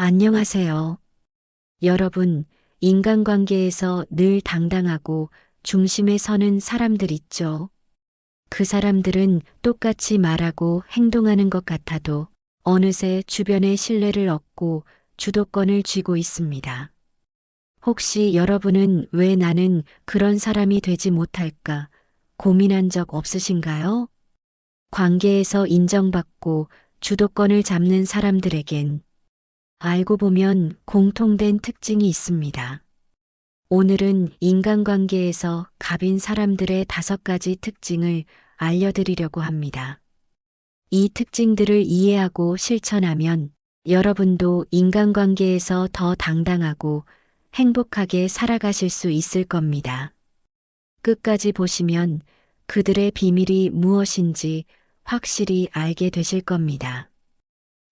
안녕하세요. 여러분, 인간관계에서 늘 당당하고 중심에 서는 사람들 있죠. 그 사람들은 똑같이 말하고 행동하는 것 같아도 어느새 주변의 신뢰를 얻고 주도권을 쥐고 있습니다. 혹시 여러분은 왜 나는 그런 사람이 되지 못할까 고민한 적 없으신가요? 관계에서 인정받고 주도권을 잡는 사람들에겐 알고 보면 공통된 특징이 있습니다. 오늘은 인간관계에서 갑인 사람들의 다섯 가지 특징을 알려드리려고 합니다. 이 특징들을 이해하고 실천하면 여러분도 인간관계에서 더 당당하고 행복하게 살아가실 수 있을 겁니다. 끝까지 보시면 그들의 비밀이 무엇인지 확실히 알게 되실 겁니다.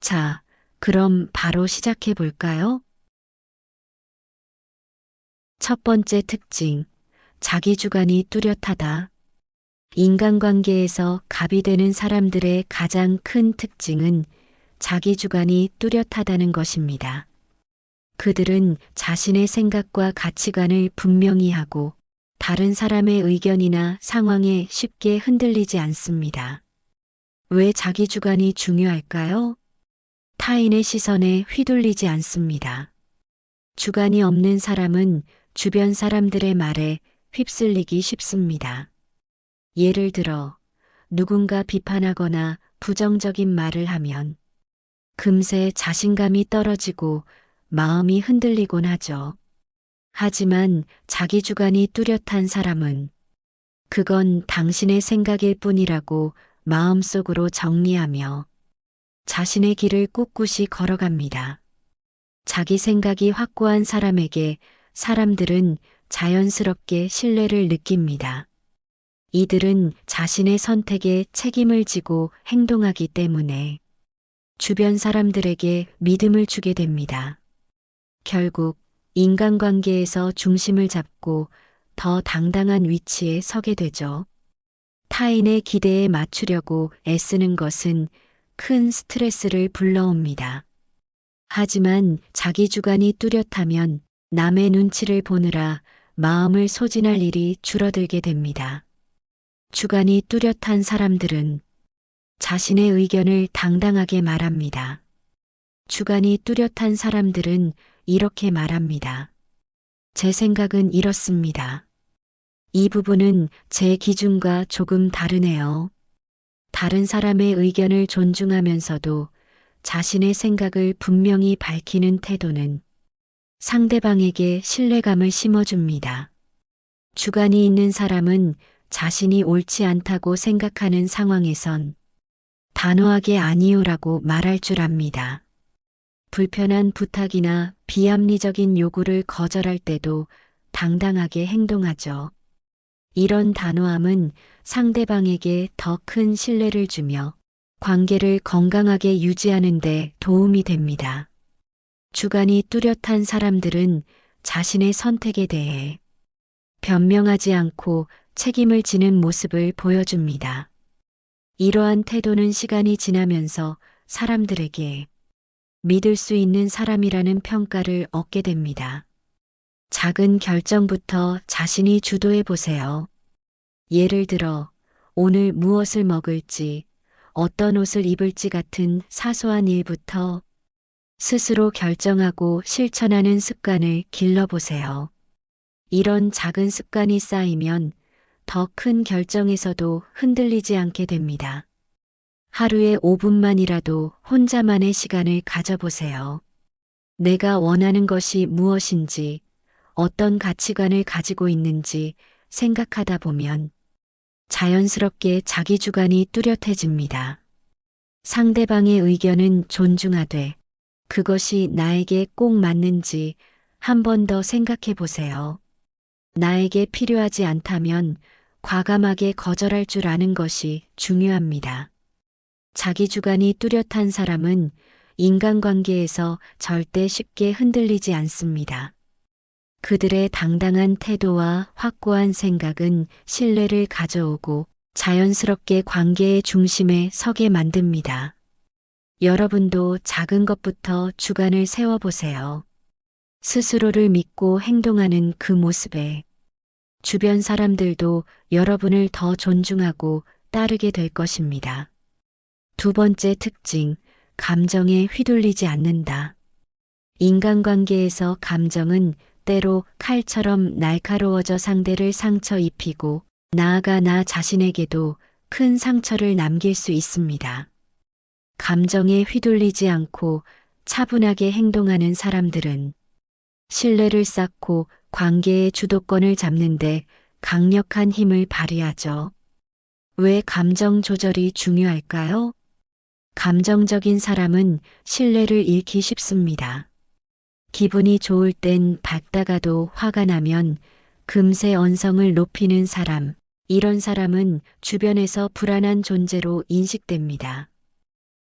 자, 그럼 바로 시작해 볼까요? 첫 번째 특징, 자기 주관이 뚜렷하다. 인간관계에서 갑이 되는 사람들의 가장 큰 특징은 자기 주관이 뚜렷하다는 것입니다. 그들은 자신의 생각과 가치관을 분명히 하고 다른 사람의 의견이나 상황에 쉽게 흔들리지 않습니다. 왜 자기 주관이 중요할까요? 타인의 시선에 휘둘리지 않습니다. 주관이 없는 사람은 주변 사람들의 말에 휩쓸리기 쉽습니다. 예를 들어, 누군가 비판하거나 부정적인 말을 하면 금세 자신감이 떨어지고 마음이 흔들리곤 하죠. 하지만 자기 주관이 뚜렷한 사람은 그건 당신의 생각일 뿐이라고 마음속으로 정리하며 자신의 길을 꿋꿋이 걸어갑니다. 자기 생각이 확고한 사람에게 사람들은 자연스럽게 신뢰를 느낍니다. 이들은 자신의 선택에 책임을 지고 행동하기 때문에 주변 사람들에게 믿음을 주게 됩니다. 결국 인간관계에서 중심을 잡고 더 당당한 위치에 서게 되죠. 타인의 기대에 맞추려고 애쓰는 것은 큰 스트레스를 불러옵니다. 하지만 자기 주관이 뚜렷하면 남의 눈치를 보느라 마음을 소진할 일이 줄어들게 됩니다. 주관이 뚜렷한 사람들은 자신의 의견을 당당하게 말합니다. 주관이 뚜렷한 사람들은 이렇게 말합니다. 제 생각은 이렇습니다. 이 부분은 제 기준과 조금 다르네요. 다른 사람의 의견을 존중하면서도 자신의 생각을 분명히 밝히는 태도는 상대방에게 신뢰감을 심어줍니다. 주관이 있는 사람은 자신이 옳지 않다고 생각하는 상황에선 단호하게 아니요라고 말할 줄 압니다. 불편한 부탁이나 비합리적인 요구를 거절할 때도 당당하게 행동하죠. 이런 단호함은 상대방에게 더 큰 신뢰를 주며 관계를 건강하게 유지하는 데 도움이 됩니다. 주관이 뚜렷한 사람들은 자신의 선택에 대해 변명하지 않고 책임을 지는 모습을 보여줍니다. 이러한 태도는 시간이 지나면서 사람들에게 믿을 수 있는 사람이라는 평가를 얻게 됩니다. 작은 결정부터 자신이 주도해 보세요. 예를 들어, 오늘 무엇을 먹을지, 어떤 옷을 입을지 같은 사소한 일부터 스스로 결정하고 실천하는 습관을 길러보세요. 이런 작은 습관이 쌓이면 더 큰 결정에서도 흔들리지 않게 됩니다. 하루에 5분만이라도 혼자만의 시간을 가져보세요. 내가 원하는 것이 무엇인지, 어떤 가치관을 가지고 있는지 생각하다 보면 자연스럽게 자기 주관이 뚜렷해집니다. 상대방의 의견은 존중하되 그것이 나에게 꼭 맞는지 한 번 더 생각해 보세요. 나에게 필요하지 않다면 과감하게 거절할 줄 아는 것이 중요합니다. 자기 주관이 뚜렷한 사람은 인간관계에서 절대 쉽게 흔들리지 않습니다. 그들의 당당한 태도와 확고한 생각은 신뢰를 가져오고 자연스럽게 관계의 중심에 서게 만듭니다. 여러분도 작은 것부터 주관을 세워보세요. 스스로를 믿고 행동하는 그 모습에 주변 사람들도 여러분을 더 존중하고 따르게 될 것입니다. 두 번째 특징, 감정에 휘둘리지 않는다. 인간관계에서 감정은 때로 칼처럼 날카로워져 상대를 상처 입히고 나아가 나 자신에게도 큰 상처를 남길 수 있습니다. 감정에 휘둘리지 않고 차분하게 행동하는 사람들은 신뢰를 쌓고 관계의 주도권을 잡는데 강력한 힘을 발휘하죠. 왜 감정 조절이 중요할까요? 감정적인 사람은 신뢰를 잃기 쉽습니다. 기분이 좋을 땐 밝다가도 화가 나면 금세 언성을 높이는 사람, 이런 사람은 주변에서 불안한 존재로 인식됩니다.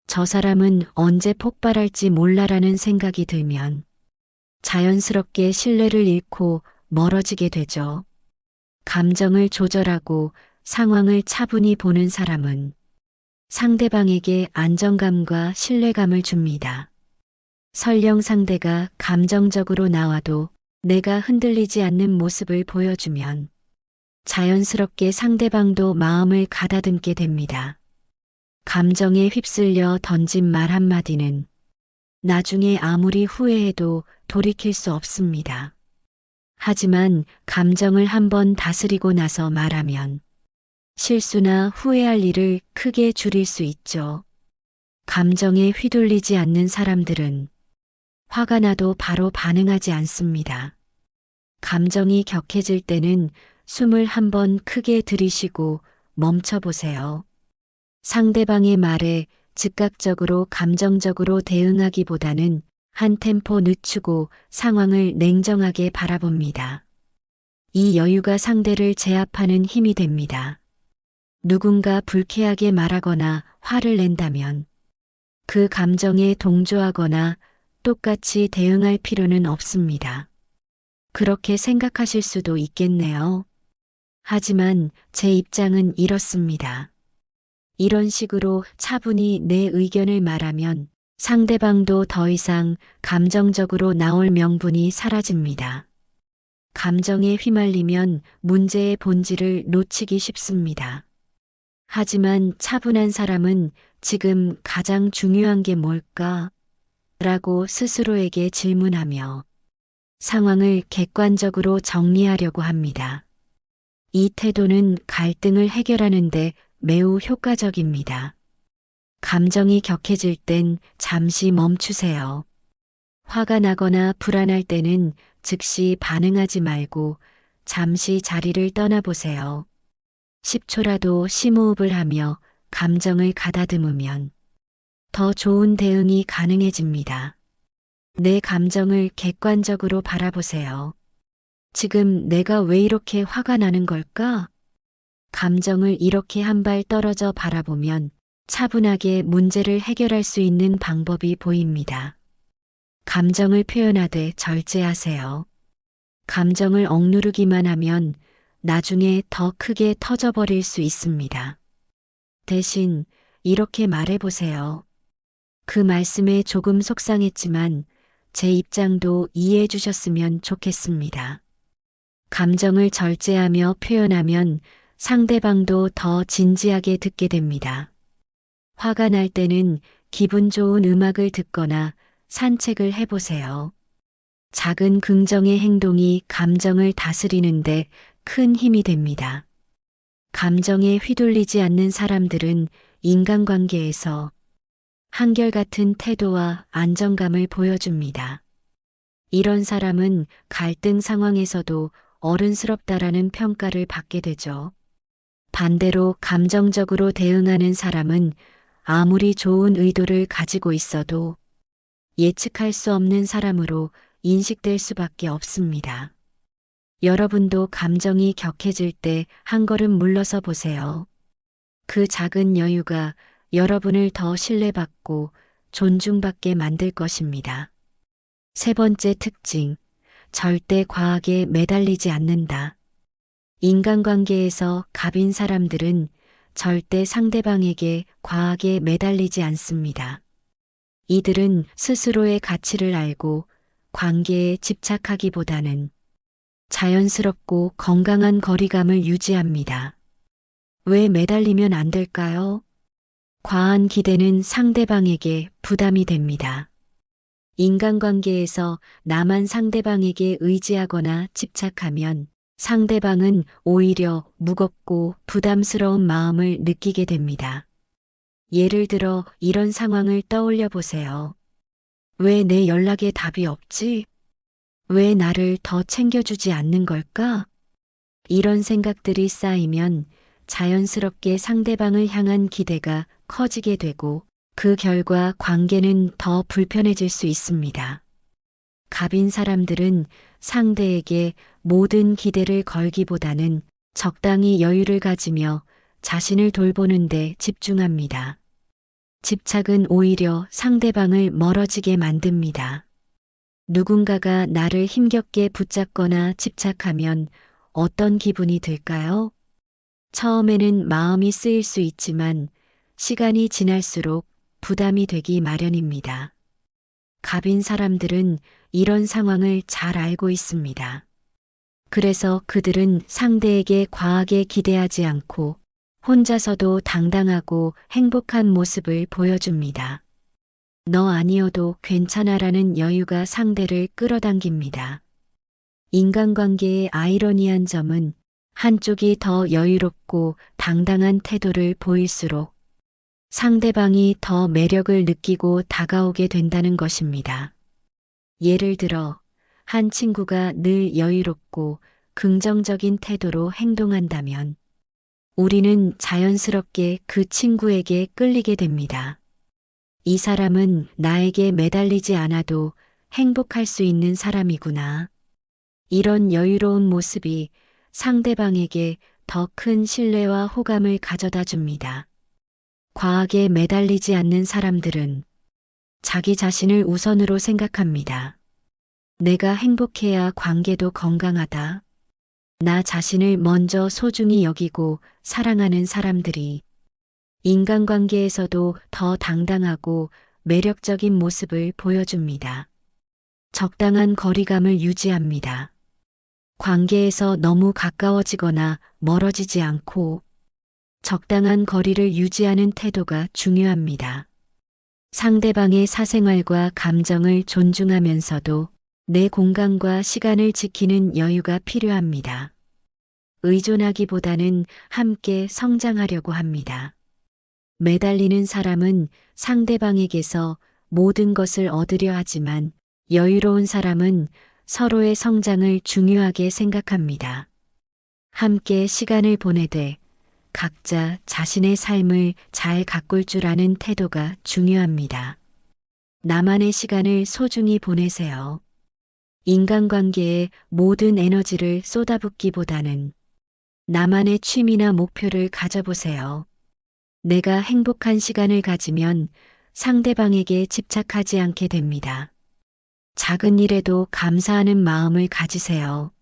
저 사람은 언제 폭발할지 몰라라는 생각이 들면 자연스럽게 신뢰를 잃고 멀어지게 되죠. 감정을 조절하고 상황을 차분히 보는 사람은 상대방에게 안정감과 신뢰감을 줍니다. 설령 상대가 감정적으로 나와도 내가 흔들리지 않는 모습을 보여주면 자연스럽게 상대방도 마음을 가다듬게 됩니다. 감정에 휩쓸려 던진 말 한마디는 나중에 아무리 후회해도 돌이킬 수 없습니다. 하지만 감정을 한번 다스리고 나서 말하면 실수나 후회할 일을 크게 줄일 수 있죠. 감정에 휘둘리지 않는 사람들은 화가 나도 바로 반응하지 않습니다. 감정이 격해질 때는 숨을 한번 크게 들이쉬고 멈춰보세요. 상대방의 말에 즉각적으로 감정적으로 대응하기보다는 한 템포 늦추고 상황을 냉정하게 바라봅니다. 이 여유가 상대를 제압하는 힘이 됩니다. 누군가 불쾌하게 말하거나 화를 낸다면 그 감정에 동조하거나 똑같이 대응할 필요는 없습니다. 그렇게 생각하실 수도 있겠네요. 하지만 제 입장은 이렇습니다. 이런 식으로 차분히 내 의견을 말하면 상대방도 더 이상 감정적으로 나올 명분이 사라집니다. 감정에 휘말리면 문제의 본질을 놓치기 쉽습니다. 하지만 차분한 사람은 지금 가장 중요한 게 뭘까? 라고 스스로에게 질문하며 상황을 객관적으로 정리하려고 합니다. 이 태도는 갈등을 해결하는데 매우 효과적입니다. 감정이 격해질 땐 잠시 멈추세요. 화가 나거나 불안할 때는 즉시 반응하지 말고 잠시 자리를 떠나보세요. 10초라도 심호흡을 하며 감정을 가다듬으면 더 좋은 대응이 가능해집니다. 내 감정을 객관적으로 바라보세요. 지금 내가 왜 이렇게 화가 나는 걸까? 감정을 이렇게 한 발 떨어져 바라보면 차분하게 문제를 해결할 수 있는 방법이 보입니다. 감정을 표현하되 절제하세요. 감정을 억누르기만 하면 나중에 더 크게 터져버릴 수 있습니다. 대신 이렇게 말해보세요. 그 말씀에 조금 속상했지만 제 입장도 이해해 주셨으면 좋겠습니다. 감정을 절제하며 표현하면 상대방도 더 진지하게 듣게 됩니다. 화가 날 때는 기분 좋은 음악을 듣거나 산책을 해보세요. 작은 긍정의 행동이 감정을 다스리는데 큰 힘이 됩니다. 감정에 휘둘리지 않는 사람들은 인간관계에서 한결같은 태도와 안정감을 보여줍니다. 이런 사람은 갈등 상황에서도 어른스럽다라는 평가를 받게 되죠. 반대로 감정적으로 대응하는 사람은 아무리 좋은 의도를 가지고 있어도 예측할 수 없는 사람으로 인식될 수밖에 없습니다. 여러분도 감정이 격해질 때 한 걸음 물러서 보세요. 그 작은 여유가 여러분을 더 신뢰받고 존중받게 만들 것입니다. 세 번째 특징, 절대 과하게 매달리지 않는다. 인간관계에서 갑인 사람들은 절대 상대방에게 과하게 매달리지 않습니다. 이들은 스스로의 가치를 알고 관계에 집착하기보다는 자연스럽고 건강한 거리감을 유지합니다. 왜 매달리면 안 될까요? 과한 기대는 상대방에게 부담이 됩니다. 인간관계에서 나만 상대방에게 의지하거나 집착하면 상대방은 오히려 무겁고 부담스러운 마음을 느끼게 됩니다. 예를 들어 이런 상황을 떠올려 보세요. 왜 내 연락에 답이 없지? 왜 나를 더 챙겨주지 않는 걸까? 이런 생각들이 쌓이면 자연스럽게 상대방을 향한 기대가 커지게 되고 그 결과 관계는 더 불편해질 수 있습니다. 갑인 사람들은 상대에게 모든 기대를 걸기보다는 적당히 여유를 가지며 자신을 돌보는데 집중합니다. 집착은 오히려 상대방을 멀어지게 만듭니다. 누군가가 나를 힘겹게 붙잡거나 집착하면 어떤 기분이 들까요? 처음에는 마음이 쓰일 수 있지만 시간이 지날수록 부담이 되기 마련입니다. 갑인 사람들은 이런 상황을 잘 알고 있습니다. 그래서 그들은 상대에게 과하게 기대하지 않고 혼자서도 당당하고 행복한 모습을 보여줍니다. 너 아니어도 괜찮아라는 여유가 상대를 끌어당깁니다. 인간관계의 아이러니한 점은 한쪽이 더 여유롭고 당당한 태도를 보일수록 상대방이 더 매력을 느끼고 다가오게 된다는 것입니다. 예를 들어, 한 친구가 늘 여유롭고 긍정적인 태도로 행동한다면 우리는 자연스럽게 그 친구에게 끌리게 됩니다. 이 사람은 나에게 매달리지 않아도 행복할 수 있는 사람이구나. 이런 여유로운 모습이 상대방에게 더 큰 신뢰와 호감을 가져다 줍니다. 과하게 매달리지 않는 사람들은 자기 자신을 우선으로 생각합니다. 내가 행복해야 관계도 건강하다. 나 자신을 먼저 소중히 여기고 사랑하는 사람들이 인간관계에서도 더 당당하고 매력적인 모습을 보여줍니다. 적당한 거리감을 유지합니다. 관계에서 너무 가까워지거나 멀어지지 않고 적당한 거리를 유지하는 태도가 중요합니다. 상대방의 사생활과 감정을 존중하면서도 내 공간과 시간을 지키는 여유가 필요합니다. 의존하기보다는 함께 성장하려고 합니다. 매달리는 사람은 상대방에게서 모든 것을 얻으려 하지만 여유로운 사람은 서로의 성장을 중요하게 생각합니다. 함께 시간을 보내되 각자 자신의 삶을 잘 가꿀 줄 아는 태도가 중요합니다. 나만의 시간을 소중히 보내세요. 인간관계에 모든 에너지를 쏟아붓기보다는 나만의 취미나 목표를 가져보세요. 내가 행복한 시간을 가지면 상대방에게 집착하지 않게 됩니다. 작은 일에도 감사하는 마음을 가지세요.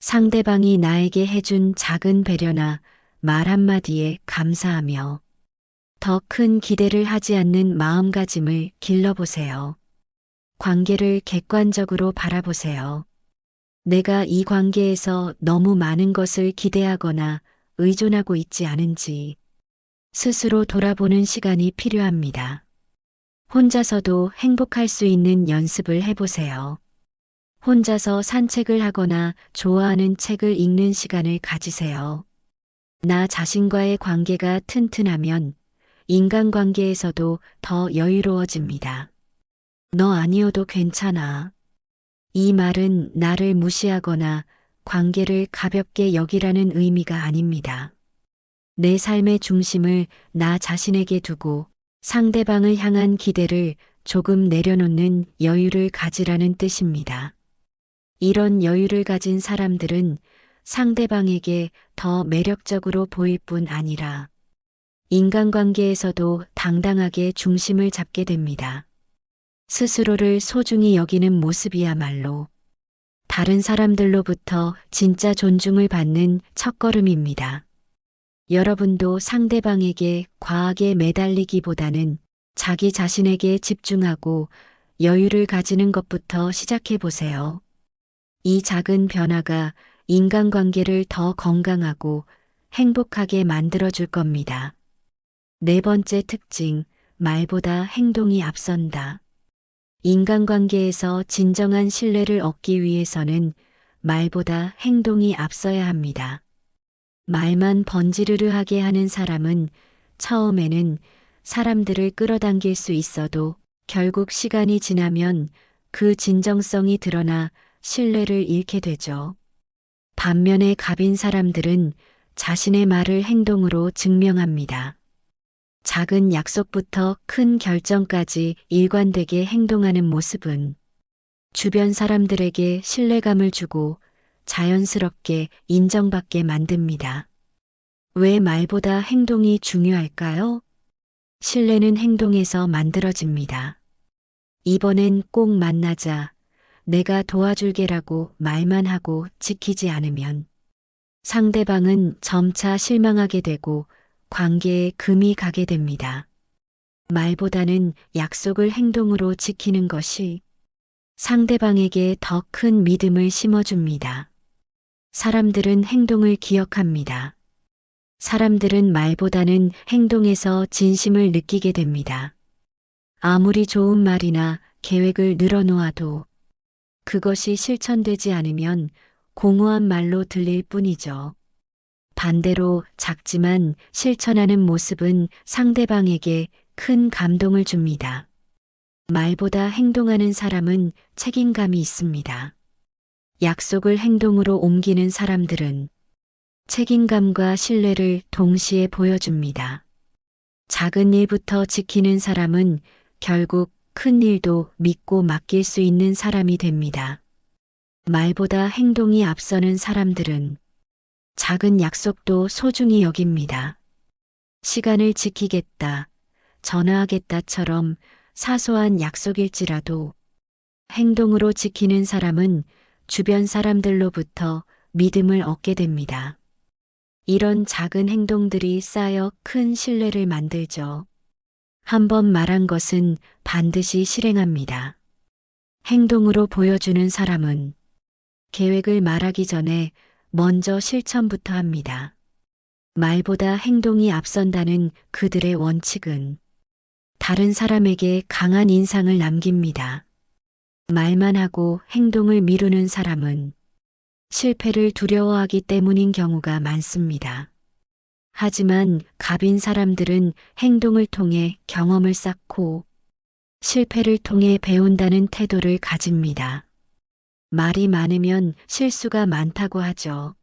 상대방이 나에게 해준 작은 배려나 말 한마디에 감사하며 더 큰 기대를 하지 않는 마음가짐을 길러보세요. 관계를 객관적으로 바라보세요. 내가 이 관계에서 너무 많은 것을 기대하거나 의존하고 있지 않은지 스스로 돌아보는 시간이 필요합니다. 혼자서도 행복할 수 있는 연습을 해보세요. 혼자서 산책을 하거나 좋아하는 책을 읽는 시간을 가지세요. 나 자신과의 관계가 튼튼하면 인간관계에서도 더 여유로워집니다. 너 아니어도 괜찮아. 이 말은 나를 무시하거나 관계를 가볍게 여기라는 의미가 아닙니다. 내 삶의 중심을 나 자신에게 두고 상대방을 향한 기대를 조금 내려놓는 여유를 가지라는 뜻입니다. 이런 여유를 가진 사람들은 상대방에게 더 매력적으로 보일 뿐 아니라 인간관계에서도 당당하게 중심을 잡게 됩니다. 스스로를 소중히 여기는 모습이야말로 다른 사람들로부터 진짜 존중을 받는 첫걸음입니다. 여러분도 상대방에게 과하게 매달리기보다는 자기 자신에게 집중하고 여유를 가지는 것부터 시작해 보세요. 이 작은 변화가 인간관계를 더 건강하고 행복하게 만들어줄 겁니다. 네 번째 특징, 말보다 행동이 앞선다. 인간관계에서 진정한 신뢰를 얻기 위해서는 말보다 행동이 앞서야 합니다. 말만 번지르르하게 하는 사람은 처음에는 사람들을 끌어당길 수 있어도 결국 시간이 지나면 그 진정성이 드러나 신뢰를 잃게 되죠. 반면에 갑인 사람들은 자신의 말을 행동으로 증명합니다. 작은 약속부터 큰 결정까지 일관되게 행동하는 모습은 주변 사람들에게 신뢰감을 주고 자연스럽게 인정받게 만듭니다. 왜 말보다 행동이 중요할까요? 신뢰는 행동에서 만들어집니다. 이번엔 꼭 만나자. 내가 도와줄게라고 말만 하고 지키지 않으면 상대방은 점차 실망하게 되고 관계에 금이 가게 됩니다. 말보다는 약속을 행동으로 지키는 것이 상대방에게 더 큰 믿음을 심어줍니다. 사람들은 행동을 기억합니다. 사람들은 말보다는 행동에서 진심을 느끼게 됩니다. 아무리 좋은 말이나 계획을 늘어놓아도 그것이 실천되지 않으면 공허한 말로 들릴 뿐이죠. 반대로 작지만 실천하는 모습은 상대방에게 큰 감동을 줍니다. 말보다 행동하는 사람은 책임감이 있습니다. 약속을 행동으로 옮기는 사람들은 책임감과 신뢰를 동시에 보여줍니다. 작은 일부터 지키는 사람은 결국 큰 일도 믿고 맡길 수 있는 사람이 됩니다. 말보다 행동이 앞서는 사람들은 작은 약속도 소중히 여깁니다. 시간을 지키겠다, 전화하겠다처럼 사소한 약속일지라도 행동으로 지키는 사람은 주변 사람들로부터 믿음을 얻게 됩니다. 이런 작은 행동들이 쌓여 큰 신뢰를 만들죠. 한 번 말한 것은 반드시 실행합니다. 행동으로 보여주는 사람은 계획을 말하기 전에 먼저 실천부터 합니다. 말보다 행동이 앞선다는 그들의 원칙은 다른 사람에게 강한 인상을 남깁니다. 말만 하고 행동을 미루는 사람은 실패를 두려워하기 때문인 경우가 많습니다. 하지만 갑인 사람들은 행동을 통해 경험을 쌓고 실패를 통해 배운다는 태도를 가집니다. 말이 많으면 실수가 많다고 하죠.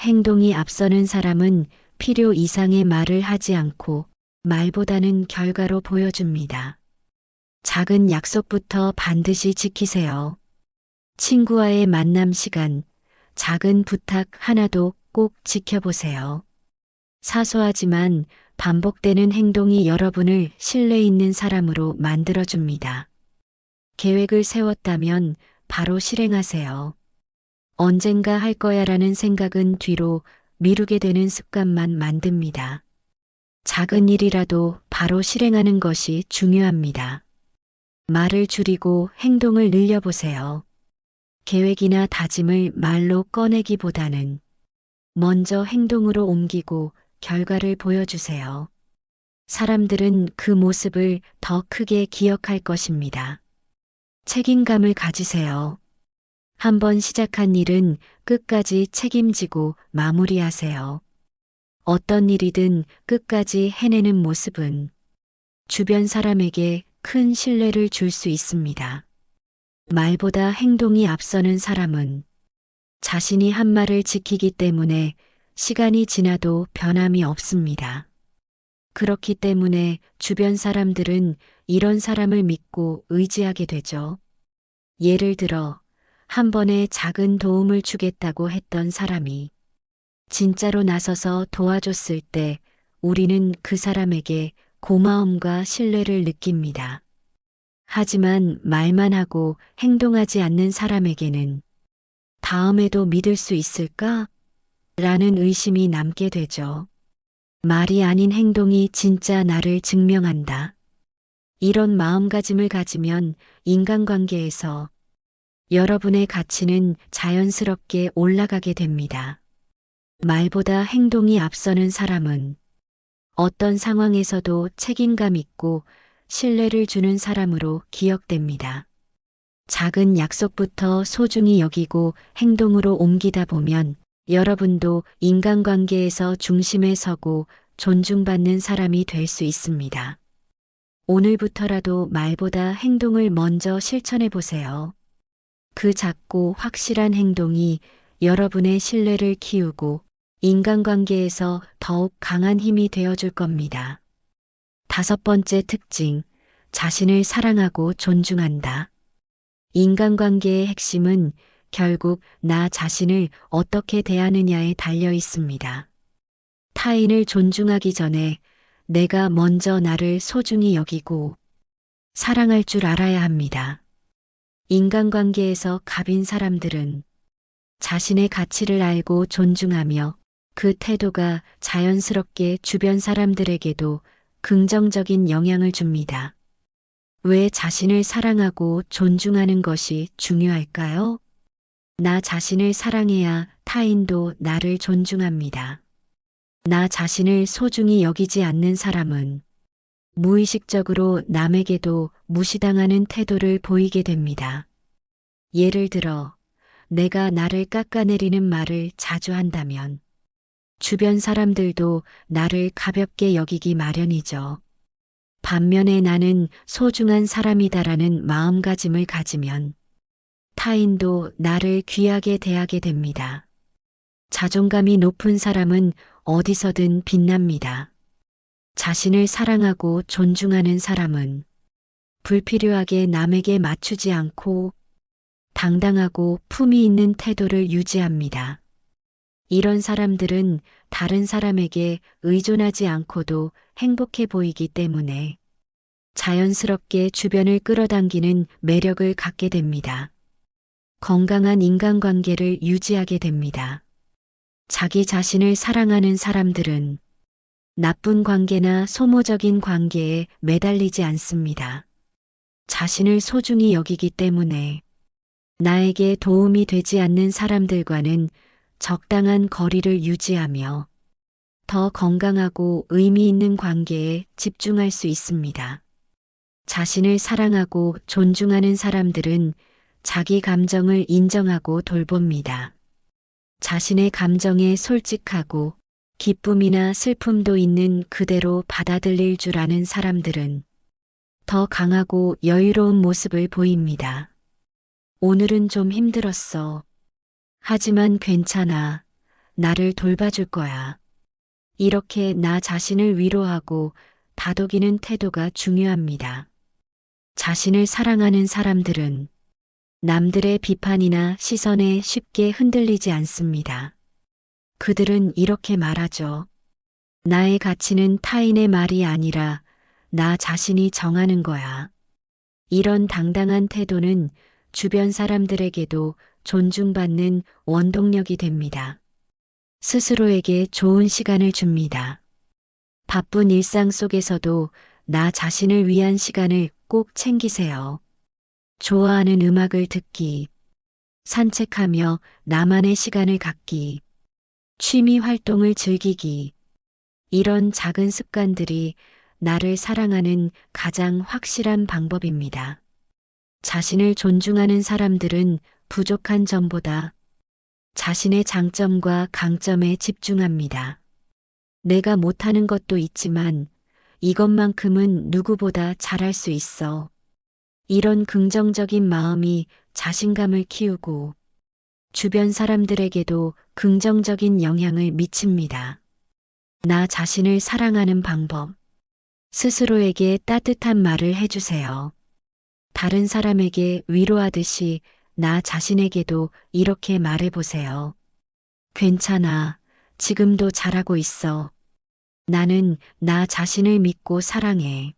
행동이 앞서는 사람은 필요 이상의 말을 하지 않고 말보다는 결과로 보여줍니다. 작은 약속부터 반드시 지키세요. 친구와의 만남 시간, 작은 부탁 하나도 꼭 지켜보세요. 사소하지만 반복되는 행동이 여러분을 신뢰 있는 사람으로 만들어줍니다. 계획을 세웠다면 바로 실행하세요. 언젠가 할 거야 라는 생각은 뒤로 미루게 되는 습관만 만듭니다. 작은 일이라도 바로 실행하는 것이 중요합니다. 말을 줄이고 행동을 늘려보세요. 계획이나 다짐을 말로 꺼내기보다는 먼저 행동으로 옮기고 결과를 보여주세요. 사람들은 그 모습을 더 크게 기억할 것입니다. 책임감을 가지세요. 한번 시작한 일은 끝까지 책임지고 마무리하세요. 어떤 일이든 끝까지 해내는 모습은 주변 사람에게 큰 신뢰를 줄 수 있습니다. 말보다 행동이 앞서는 사람은 자신이 한 말을 지키기 때문에 시간이 지나도 변함이 없습니다. 그렇기 때문에 주변 사람들은 이런 사람을 믿고 의지하게 되죠. 예를 들어, 한 번에 작은 도움을 주겠다고 했던 사람이 진짜로 나서서 도와줬을 때 우리는 그 사람에게 고마움과 신뢰를 느낍니다. 하지만 말만 하고 행동하지 않는 사람에게는 다음에도 믿을 수 있을까? 라는 의심이 남게 되죠. 말이 아닌 행동이 진짜 나를 증명한다. 이런 마음가짐을 가지면 인간관계에서 여러분의 가치는 자연스럽게 올라가게 됩니다. 말보다 행동이 앞서는 사람은 어떤 상황에서도 책임감 있고 신뢰를 주는 사람으로 기억됩니다. 작은 약속부터 소중히 여기고 행동으로 옮기다 보면 여러분도 인간관계에서 중심에 서고 존중받는 사람이 될 수 있습니다. 오늘부터라도 말보다 행동을 먼저 실천해 보세요. 그 작고 확실한 행동이 여러분의 신뢰를 키우고 인간관계에서 더욱 강한 힘이 되어줄 겁니다. 다섯 번째 특징, 자신을 사랑하고 존중한다. 인간관계의 핵심은 결국 나 자신을 어떻게 대하느냐에 달려 있습니다. 타인을 존중하기 전에 내가 먼저 나를 소중히 여기고 사랑할 줄 알아야 합니다. 인간관계에서 갑인 사람들은 자신의 가치를 알고 존중하며 그 태도가 자연스럽게 주변 사람들에게도 긍정적인 영향을 줍니다. 왜 자신을 사랑하고 존중하는 것이 중요할까요? 나 자신을 사랑해야 타인도 나를 존중합니다. 나 자신을 소중히 여기지 않는 사람은 무의식적으로 남에게도 무시당하는 태도를 보이게 됩니다. 예를 들어, 내가 나를 깎아내리는 말을 자주 한다면 주변 사람들도 나를 가볍게 여기기 마련이죠. 반면에 나는 소중한 사람이다라는 마음가짐을 가지면 타인도 나를 귀하게 대하게 됩니다. 자존감이 높은 사람은 어디서든 빛납니다. 자신을 사랑하고 존중하는 사람은 불필요하게 남에게 맞추지 않고 당당하고 품위 있는 태도를 유지합니다. 이런 사람들은 다른 사람에게 의존하지 않고도 행복해 보이기 때문에 자연스럽게 주변을 끌어당기는 매력을 갖게 됩니다. 건강한 인간관계를 유지하게 됩니다. 자기 자신을 사랑하는 사람들은 나쁜 관계나 소모적인 관계에 매달리지 않습니다. 자신을 소중히 여기기 때문에 나에게 도움이 되지 않는 사람들과는 적당한 거리를 유지하며 더 건강하고 의미 있는 관계에 집중할 수 있습니다. 자신을 사랑하고 존중하는 사람들은 자기 감정을 인정하고 돌봅니다. 자신의 감정에 솔직하고 기쁨이나 슬픔도 있는 그대로 받아들일 줄 아는 사람들은 더 강하고 여유로운 모습을 보입니다. 오늘은 좀 힘들었어. 하지만 괜찮아. 나를 돌봐줄 거야. 이렇게 나 자신을 위로하고 다독이는 태도가 중요합니다. 자신을 사랑하는 사람들은 남들의 비판이나 시선에 쉽게 흔들리지 않습니다. 그들은 이렇게 말하죠. 나의 가치는 타인의 말이 아니라 나 자신이 정하는 거야. 이런 당당한 태도는 주변 사람들에게도 존중받는 원동력이 됩니다. 스스로에게 좋은 시간을 줍니다. 바쁜 일상 속에서도 나 자신을 위한 시간을 꼭 챙기세요. 좋아하는 음악을 듣기, 산책하며 나만의 시간을 갖기, 취미 활동을 즐기기, 이런 작은 습관들이 나를 사랑하는 가장 확실한 방법입니다. 자신을 존중하는 사람들은 부족한 점보다 자신의 장점과 강점에 집중합니다. 내가 못하는 것도 있지만 이것만큼은 누구보다 잘할 수 있어. 이런 긍정적인 마음이 자신감을 키우고 주변 사람들에게도 긍정적인 영향을 미칩니다. 나 자신을 사랑하는 방법. 스스로에게 따뜻한 말을 해주세요. 다른 사람에게 위로하듯이 나 자신에게도 이렇게 말해보세요. 괜찮아. 지금도 잘하고 있어. 나는 나 자신을 믿고 사랑해.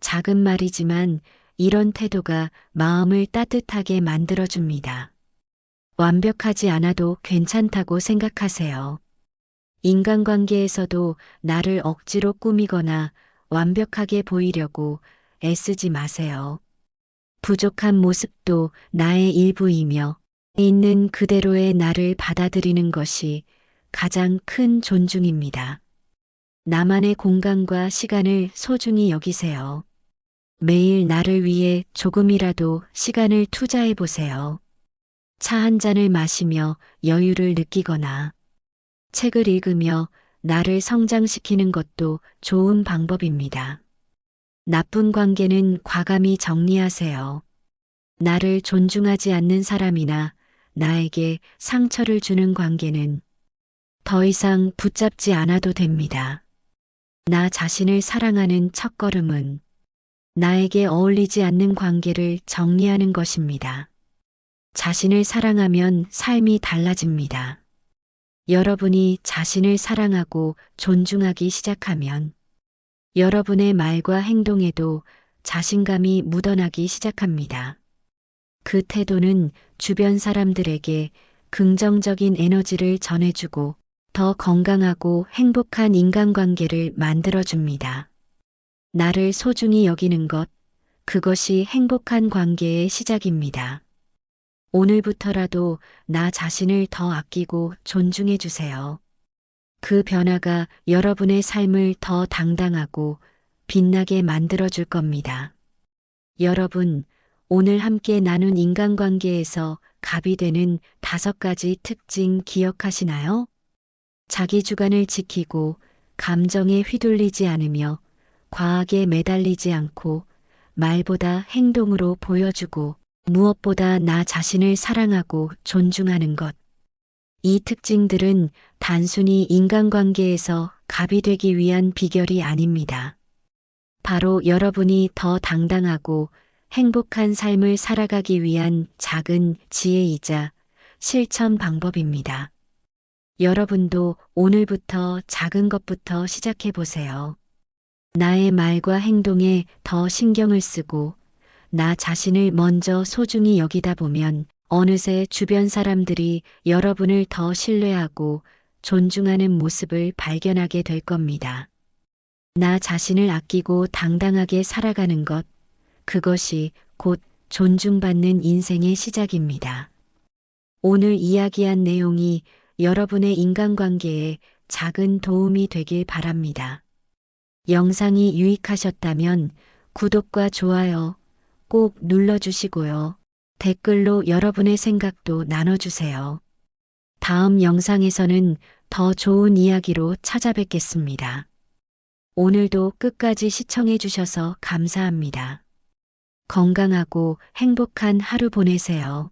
작은 말이지만 이런 태도가 마음을 따뜻하게 만들어줍니다. 완벽하지 않아도 괜찮다고 생각하세요. 인간관계에서도 나를 억지로 꾸미거나 완벽하게 보이려고 애쓰지 마세요. 부족한 모습도 나의 일부이며 있는 그대로의 나를 받아들이는 것이 가장 큰 존중입니다. 나만의 공간과 시간을 소중히 여기세요. 매일 나를 위해 조금이라도 시간을 투자해 보세요. 차 한 잔을 마시며 여유를 느끼거나 책을 읽으며 나를 성장시키는 것도 좋은 방법입니다. 나쁜 관계는 과감히 정리하세요. 나를 존중하지 않는 사람이나 나에게 상처를 주는 관계는 더 이상 붙잡지 않아도 됩니다. 나 자신을 사랑하는 첫걸음은 나에게 어울리지 않는 관계를 정리하는 것입니다. 자신을 사랑하면 삶이 달라집니다. 여러분이 자신을 사랑하고 존중하기 시작하면 여러분의 말과 행동에도 자신감이 묻어나기 시작합니다. 그 태도는 주변 사람들에게 긍정적인 에너지를 전해주고 더 건강하고 행복한 인간관계를 만들어줍니다. 나를 소중히 여기는 것, 그것이 행복한 관계의 시작입니다. 오늘부터라도 나 자신을 더 아끼고 존중해 주세요. 그 변화가 여러분의 삶을 더 당당하고 빛나게 만들어 줄 겁니다. 여러분, 오늘 함께 나눈 인간관계에서 갑이 되는 다섯 가지 특징 기억하시나요? 자기 주관을 지키고 감정에 휘둘리지 않으며 과하게 매달리지 않고 말보다 행동으로 보여주고 무엇보다 나 자신을 사랑하고 존중하는 것. 이 특징들은 단순히 인간관계에서 갑이 되기 위한 비결이 아닙니다. 바로 여러분이 더 당당하고 행복한 삶을 살아가기 위한 작은 지혜이자 실천 방법입니다. 여러분도 오늘부터 작은 것부터 시작해 보세요. 나의 말과 행동에 더 신경을 쓰고 나 자신을 먼저 소중히 여기다 보면 어느새 주변 사람들이 여러분을 더 신뢰하고 존중하는 모습을 발견하게 될 겁니다. 나 자신을 아끼고 당당하게 살아가는 것, 그것이 곧 존중받는 인생의 시작입니다. 오늘 이야기한 내용이 여러분의 인간관계에 작은 도움이 되길 바랍니다. 영상이 유익하셨다면 구독과 좋아요 꼭 눌러주시고요. 댓글로 여러분의 생각도 나눠주세요. 다음 영상에서는 더 좋은 이야기로 찾아뵙겠습니다. 오늘도 끝까지 시청해주셔서 감사합니다. 건강하고 행복한 하루 보내세요.